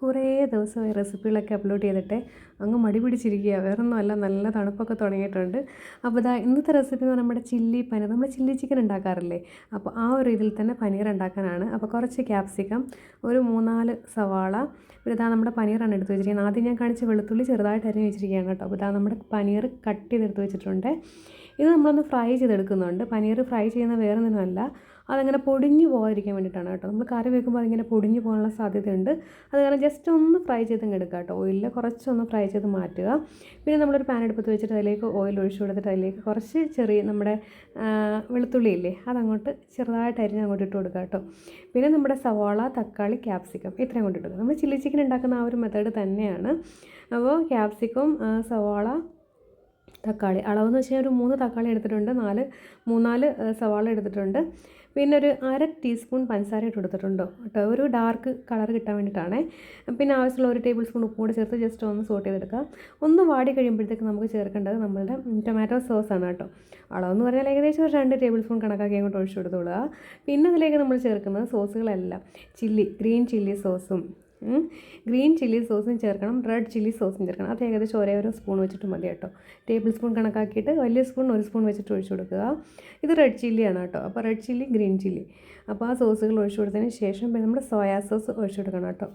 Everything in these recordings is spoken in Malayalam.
കുറേ ദിവസമായി റെസിപ്പികളൊക്കെ അപ്ലോഡ് ചെയ്തിട്ട് അങ്ങ് മടി പിടിച്ചിരിക്കുക. വേറൊന്നുമല്ല നല്ല തണുപ്പൊക്കെ തുടങ്ങിയിട്ടുണ്ട്. അപ്പോൾ ഇതാ ഇന്നത്തെ റെസിപ്പി എന്ന് നമ്മുടെ ചില്ലി പനീർ. നമ്മൾ ചില്ലി ചിക്കൻ ഉണ്ടാക്കാറില്ലേ? അപ്പോൾ ആ ഒരു ഇതിൽ തന്നെ പനീർ ഉണ്ടാക്കാനാണ്. അപ്പോൾ കുറച്ച് ക്യാപ്സിക്കം ഒരു മൂന്നാൽ സവാള. പിന്നെ ഇതാ നമ്മുടെ പനീറാണ് എടുത്ത് വെച്ചിരിക്കുന്നത്. ആദ്യം ഞാൻ കാണിച്ച വെളുത്തുള്ളി ചെറുതായിട്ട് അരിഞ്ഞ് വെച്ചിരിക്കുകയാണ് കേട്ടോ. അപ്പോൾ ഇതാ നമ്മുടെ പനീർ കട്ട് ചെയ്തെടുത്ത് വെച്ചിട്ടുണ്ട്. ഇത് നമ്മളൊന്ന് ഫ്രൈ ചെയ്തെടുക്കുന്നുണ്ട്. പനീർ ഫ്രൈ ചെയ്യുന്ന വേറെ ഒന്നുമല്ല അതങ്ങനെ പൊടിഞ്ഞു പോകാതിരിക്കാൻ വേണ്ടിയിട്ടാണ് കേട്ടോ. നമ്മൾ കറി വെക്കുമ്പോൾ അതിങ്ങനെ പൊടിഞ്ഞു പോകാനുള്ള സാധ്യതയുണ്ട്. അത് കാരണം ജസ്റ്റ് ഒന്ന് ഫ്രൈ ചെയ്ത് എടുക്കുക കേട്ടോ. ഓയിലിൽ കുറച്ചൊന്ന് ഫ്രൈ ചെയ്ത് മാറ്റുക. പിന്നെ നമ്മളൊരു പാൻ എടുപ്പത്ത് വെച്ചിട്ട് അതിലേക്ക് ഓയിൽ ഒഴിച്ചു കൊടുത്തിട്ട് അതിലേക്ക് കുറച്ച് ചെറിയ നമ്മുടെ വെളുത്തുള്ളി ഇല്ലേ അതങ്ങോട്ട് ചെറുതായിട്ട് അരിഞ്ഞ് അങ്ങോട്ട് ഇട്ട് കൊടുക്കുക കേട്ടോ. പിന്നെ നമ്മുടെ സവാള തക്കാളി ക്യാപ്സിക്കം ഇത്രയും കൊണ്ട് ഇട്ടുക നമ്മൾ ചില്ലി ചിക്കൻ ഉണ്ടാക്കുന്ന ആ ഒരു മെത്തേഡ് തന്നെയാണ്. അപ്പോൾ ക്യാപ്സിക്കം സവാള തക്കാളി അളവെന്ന് വെച്ചാൽ ഒരു മൂന്ന് തക്കാളി എടുത്തിട്ടുണ്ട്. നാല് മൂന്നാൽ സവാള എടുത്തിട്ടുണ്ട്. പിന്നെ ഒരു അര ടീസ്പൂൺ പഞ്ചസാര ഇട്ട് കൊടുത്തിട്ടുണ്ടോ കേട്ടോ. ഒരു ഡാർക്ക് കളർ കിട്ടാൻ വേണ്ടിയിട്ടാണ്. പിന്നെ ആവശ്യമുള്ള ഒരു ടേബിൾ സ്പൂൺ ഉപ്പുകൂടെ ചേർത്ത് ജസ്റ്റ് ഒന്ന് സോട്ട് ചെയ്തെടുക്കുക ഒന്ന് വാടി കഴിയുമ്പോഴത്തേക്ക് നമുക്ക് ചേർക്കേണ്ടത് നമ്മളുടെ ടൊമാറ്റോ സോസാണ് കേട്ടോ. അളവെന്ന് പറഞ്ഞാൽ ഏകദേശം ഒരു രണ്ട് ടേബിൾ സ്പൂൺ കണക്കാക്കി അങ്ങോട്ട് ഒഴിച്ചു കൊടുത്തോളുക. പിന്നെ അതിലേക്ക് നമ്മൾ ചേർക്കുന്നത് സോസുകളെല്ലാം. ചില്ലി ഗ്രീൻ ചില്ലി സോസും ഗ്രീൻ ചില്ലി സോസും ചേർക്കണം റെഡ് ചില്ലി സോസും ചേർക്കണം. അത് ഏകദേശം ഒരേ ഒരു സ്പൂൺ വെച്ചിട്ട് മതി കേട്ടോ. ടേബിൾ സ്പൂൺ കണക്കാക്കിയിട്ട് വലിയ സ്പൂൺ ഒരു സ്പൂൺ വെച്ചിട്ട് ഒഴിച്ചു കൊടുക്കുക. ഇത് റെഡ് ചില്ലിയാണ് കേട്ടോ. അപ്പോൾ റെഡ് ചില്ലി ഗ്രീൻ ചില്ലി. അപ്പോൾ ആ സോസുകൾ ഒഴിച്ചു കൊടുത്തതിന് ശേഷം നമ്മുടെ സോയാ സോസ് ഒഴിച്ചു കൊടുക്കണം കേട്ടോ.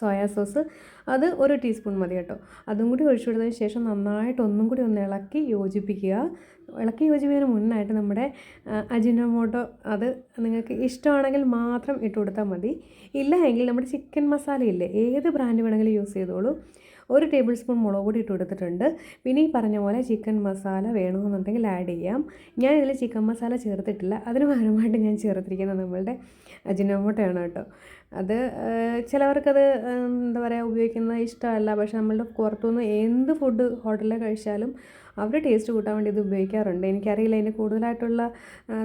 സോയാ സോസ് അത് ഒരു ടീസ്പൂൺ മതി കേട്ടോ. അതും കൂടി ഒഴിച്ചു കൊടുത്തതിന് ശേഷം നന്നായിട്ട് ഒന്നും കൂടി ഒന്ന് ഇളക്കി യോജിപ്പിക്കുക. ഇളക്കി യോജിപ്പിക്കുന്നതിന് മുന്നായിട്ട് നമ്മുടെ അജിനോമോട്ടോ അത് നിങ്ങൾക്ക് ഇഷ്ടമാണെങ്കിൽ മാത്രം ഇട്ട് കൊടുത്താൽ മതി. ഇല്ല എങ്കിൽ നമ്മുടെ ചിക്കൻ മസാല ഇല്ലേ ഏത് ബ്രാൻഡ് വേണമെങ്കിലും യൂസ് ചെയ്തോളൂ. ഒരു ടേബിൾ സ്പൂൺ മുളക് പൊടി ഇട്ട് കൊടുത്തിട്ടുണ്ട്. പിന്നെ ഈ പറഞ്ഞ പോലെ ചിക്കൻ മസാല വേണമെന്നുണ്ടെങ്കിൽ ആഡ് ചെയ്യാം. ഞാൻ ഇതിൽ ചിക്കൻ മസാല ചേർത്തിട്ടില്ല. അതിന് പകരമായിട്ട് ഞാൻ ചേർത്തിരിക്കുന്നത് നമ്മളുടെ അജിനോമോട്ടയാണ് കേട്ടോ. അത് ചിലവർക്കത് എന്താ പറയുക ഉപയോഗിക്കുന്നത് ഇഷ്ടമല്ല. പക്ഷെ നമ്മളുടെ പുറത്തുനിന്ന് എന്ത് ഫുഡ് ഹോട്ടലിൽ കഴിച്ചാലും അവർ ടേസ്റ്റ് കൂട്ടാൻ വേണ്ടി ഇത് ഉപയോഗിക്കാറുണ്ട്. എനിക്കറിയില്ല അതിന് കൂടുതലായിട്ടുള്ള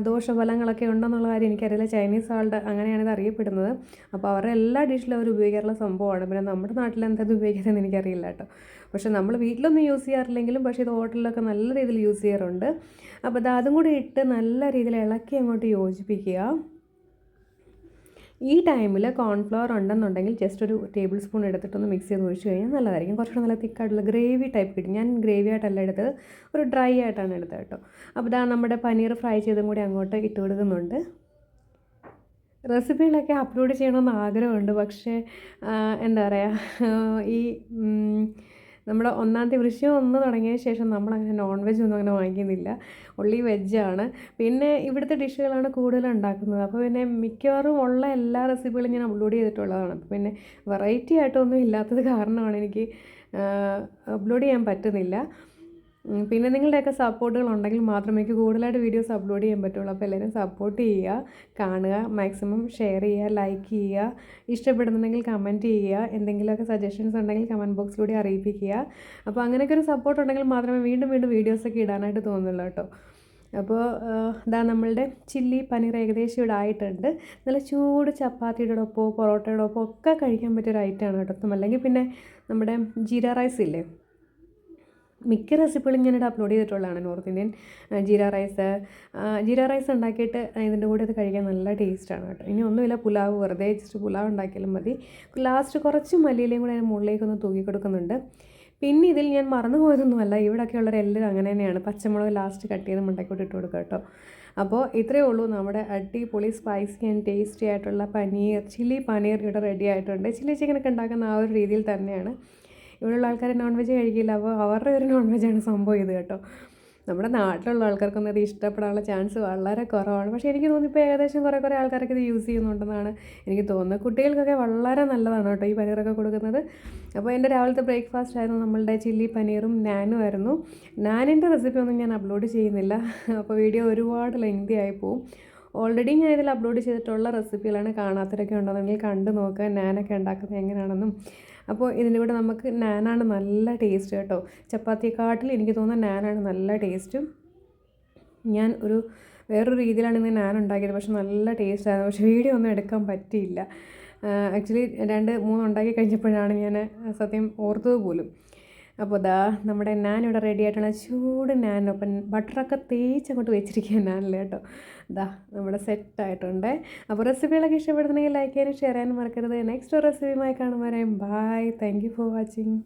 ദോഷഫലങ്ങളൊക്കെ ഉണ്ടെന്നുള്ള കാര്യം എനിക്കറിയില്ല. ചൈനീസ് ആളുടെ അങ്ങനെയാണ് ഇത് അറിയപ്പെടുന്നത്. അപ്പോൾ അവരുടെ എല്ലാ ഡിഷിലും അവർ ഉപയോഗിക്കാറുള്ള സംഭവമാണ്. പിന്നെ നമ്മുടെ നാട്ടിൽ എന്താ ഇത് ഉപയോഗിക്കുന്നതെന്ന് എനിക്കറിയില്ല കേട്ടോ. പക്ഷേ നമ്മൾ വീട്ടിലൊന്നും യൂസ് ചെയ്യാറില്ലെങ്കിലും പക്ഷേ ഇത് ഹോട്ടലിലൊക്കെ നല്ല രീതിയിൽ യൂസ് ചെയ്യാറുണ്ട്. അപ്പോൾ അത് അതും കൂടി ഇട്ട് നല്ല രീതിയിൽ ഇളക്കി അങ്ങോട്ട് യോജിപ്പിക്കുക. ഈ ടൈമിൽ കോൺഫ്ലവർ ഉണ്ടെന്നുണ്ടെങ്കിൽ ജസ്റ്റ് ഒരു ടേബിൾ സ്പൂൺ എടുത്തിട്ടൊന്ന് മിക്സ് ചെയ്ത് ഒഴിച്ച് കഴിഞ്ഞാൽ നല്ലതായിരിക്കും. കുറച്ചുകൂടെ നല്ല തിക്കായിട്ടുള്ള ഗ്രേവി ടൈപ്പ് കിട്ടും. ഞാൻ ഗ്രേവി ആയിട്ടല്ല എടുത്തത്. ഒരു ഡ്രൈ ആയിട്ടാണ് എടുത്തത് കേട്ടോ. അപ്പോൾ ഇതാ നമ്മുടെ പനീർ ഫ്രൈ ചെയ്തും കൂടി അങ്ങോട്ട് ഇട്ട് കൊടുക്കുന്നുണ്ട്. റെസിപ്പികളൊക്കെ അപ്ലോഡ് ചെയ്യണമെന്ന് ആഗ്രഹമുണ്ട്. പക്ഷേ എന്താ പറയുക ഈ നമ്മുടെ ഒന്നാം തീയതി വൃശ്യം ഒന്ന് തുടങ്ങിയ ശേഷം നമ്മൾ അങ്ങനെ നോൺ വെജ് ഒന്നും അങ്ങനെ വാങ്ങിക്കുന്നില്ല. വെജ് വെജാണ് പിന്നെ ഇവിടുത്തെ ഡിഷുകളാണ് കൂടുതൽ ഉണ്ടാക്കുന്നത്. അപ്പോൾ പിന്നെ മിക്കവാറും ഉള്ള എല്ലാ റെസിപ്പികളും ഞാൻ അപ്ലോഡ് ചെയ്തിട്ടുള്ളതാണ്. അപ്പോൾ പിന്നെ വെറൈറ്റി ആയിട്ടൊന്നും ഇല്ലാത്തത് കാരണമാണ് എനിക്ക് അപ്ലോഡ് ചെയ്യാൻ പറ്റുന്നില്ല. പിന്നെ നിങ്ങളുടെയൊക്കെ സപ്പോർട്ടുകൾ ഉണ്ടെങ്കിൽ മാത്രമേ എനിക്ക് കൂടുതലായിട്ട് വീഡിയോസ് അപ്ലോഡ് ചെയ്യാൻ പറ്റുള്ളൂ. അപ്പോൾ എല്ലാവരും സപ്പോർട്ട് ചെയ്യുക കാണുക മാക്സിമം ഷെയർ ചെയ്യുക ലൈക്ക് ചെയ്യുക ഇഷ്ടപ്പെടുന്നുണ്ടെങ്കിൽ കമന്റ് ചെയ്യുക എന്തെങ്കിലുമൊക്കെ സജഷൻസ് ഉണ്ടെങ്കിൽ കമന്റ് ബോക്സിലൂടെ അറിയിപ്പിക്കുക. അപ്പോൾ അങ്ങനെയൊക്കെ ഒരു സപ്പോർട്ട് ഉണ്ടെങ്കിൽ മാത്രമേ വീണ്ടും വീണ്ടും വീഡിയോസൊക്കെ ഇടാനായിട്ട് തോന്നുള്ളൂ കേട്ടോ. അപ്പോൾ ഇതാ നമ്മളുടെ ചില്ലി പനീർ ഏകദേശം ഇവിടെ ആയിട്ടുണ്ട്. നല്ല ചൂട് ചപ്പാത്തിയുടെ ഒപ്പമോ പൊറോട്ടയുടെ ഒപ്പമോ ഒക്കെ കഴിക്കാൻ പറ്റിയൊരു ഐറ്റമാണ് കേട്ടോ. അല്ലെങ്കിൽ പിന്നെ നമ്മുടെ ജീര റൈസ് ഇല്ലേ? മിക്ക റെസിപ്പികളും ഞാനിവിടെ അപ്ലോഡ് ചെയ്തിട്ടുള്ളതാണ് north Indian jeera rice jeera rice ഉണ്ടാക്കിയിട്ട് ഇതിന്റെ കൂടെ അത് കഴിക്കാൻ നല്ല ടേസ്റ്റാണ് കേട്ടോ. ഇനി ഒന്നുമില്ല പുലാവ് വെറുതെ ജസ്റ്റ് പുലാവ് ഉണ്ടാക്കിയാലും മതി. ലാസ്റ്റ് കുറച്ച് മല്ലിയിലയും കൂടെ അതിന് മുകളിലേക്കൊന്ന് തൂക്കി കൊടുക്കുന്നുണ്ട്. പിന്നെ ഇതിൽ ഞാൻ മറന്നു പോയതൊന്നുമല്ല ഇവിടെയൊക്കെ ഉള്ളവർ എല്ലാവരും അങ്ങനെ തന്നെയാണ്. പച്ചമുളക് ലാസ്റ്റ് കട്ട് ചെയ്ത് മുണ്ടക്കോട്ട് ഇട്ട് കൊടുക്കുക കേട്ടോ. അപ്പോൾ ഇത്രയേ ഉള്ളൂ നമ്മുടെ അടിപൊളി സ്പൈസി ആൻഡ് ടേസ്റ്റി ആയിട്ടുള്ള പനീർ ചില്ലി പനീർ ഇവിടെ റെഡി ആയിട്ടുണ്ട്. ചില്ലി ചിക്കനൊക്കെ ഉണ്ടാക്കുന്ന ആ ഒരു രീതിയിൽ തന്നെയാണ്. ഇവിടെയുള്ള ആൾക്കാർ നോൺ വെജ് കഴിക്കില്ല. അപ്പോൾ അവരുടെ ഒരു നോൺ വെജാണ് സംഭവം ഇത് കേട്ടോ. നമ്മുടെ നാട്ടിലുള്ള ആൾക്കാർക്കൊന്നും ഇത് ഇഷ്ടപ്പെടാനുള്ള ചാൻസ് വളരെ കുറവാണ്. പക്ഷേ എനിക്ക് തോന്നുന്നു ഇപ്പോൾ ഏകദേശം കുറേ കുറേ ആൾക്കാരൊക്കെ ഇത് യൂസ് ചെയ്യുന്നുണ്ടെന്നാണ് എനിക്ക് തോന്നുന്നത്. കുട്ടികൾക്കൊക്കെ വളരെ നല്ലതാണ് കേട്ടോ ഈ പനീറൊക്കെ കൊടുക്കുന്നത്. അപ്പോൾ എന്റെ രാവിലത്തെ ബ്രേക്ക്ഫാസ്റ്റ് ആയിരുന്നു നമ്മളുടെ ചില്ലി പനീറും നാനും ആയിരുന്നു. നാനിന്റെ റെസിപ്പി ഒന്നും ഞാൻ അപ്ലോഡ് ചെയ്യുന്നില്ല. അപ്പോൾ വീഡിയോ ഒരുപാട് ലെങ്തി ആയി പോവും. ഓൾറെഡി ഞാൻ ഇതിൽ അപ്ലോഡ് ചെയ്തിട്ടുള്ള റെസിപ്പികളാണ് കാണാത്തവരൊക്കെ ഉണ്ടെന്നുണ്ടെങ്കിൽ കണ്ടു നോക്കുക. നാനൊക്കെ ഉണ്ടാക്കുന്നത് എങ്ങനെയാണെന്നും അപ്പോൾ ഇതിന്റെ കൂടെ നമുക്ക് നാനാണ് നല്ല ടേസ്റ്റ് കേട്ടോ. ചപ്പാത്തിയെക്കാട്ടിൽ എനിക്ക് തോന്നുന്ന നാനാണ് നല്ല ടേസ്റ്റും ഞാൻ ഒരു വേറൊരു രീതിയിലാണ് ഇന്ന് നാൻ ഉണ്ടാക്കിയത്. പക്ഷെ നല്ല ടേസ്റ്റായിരുന്നു പക്ഷേ വീഡിയോ ഒന്നും എടുക്കാൻ പറ്റിയില്ല. ആക്ച്വലി രണ്ട് മൂന്ന് ഉണ്ടാക്കി കഴിഞ്ഞപ്പോഴാണ് ഞാൻ സത്യം ഓർത്തത് പോലും. അപ്പോൾ ദാ നമ്മുടെ നാൻ ഇവിടെ റെഡി ആയിട്ടാണ് ചൂട് നാൻ. അപ്പം ബട്ടറൊക്കെ തേച്ച് അങ്ങോട്ട് വെച്ചിരിക്കുക നാനിൽ കേട്ടോ? ദാ നമ്മുടെ സെറ്റായിട്ടുണ്ട് അപ്പോൾ റെസിപ്പികളൊക്കെ ഇഷ്ടപ്പെടുന്നെങ്കിൽ ലൈക്ക് ചെയ്യാനും ഷെയർ ചെയ്യാനും മറക്കരുത്. നെക്സ്റ്റ് റെസിപ്പിയുമായി കാണുമ്പോൾ ബൈ താങ്ക് ഫോർ വാച്ചിങ്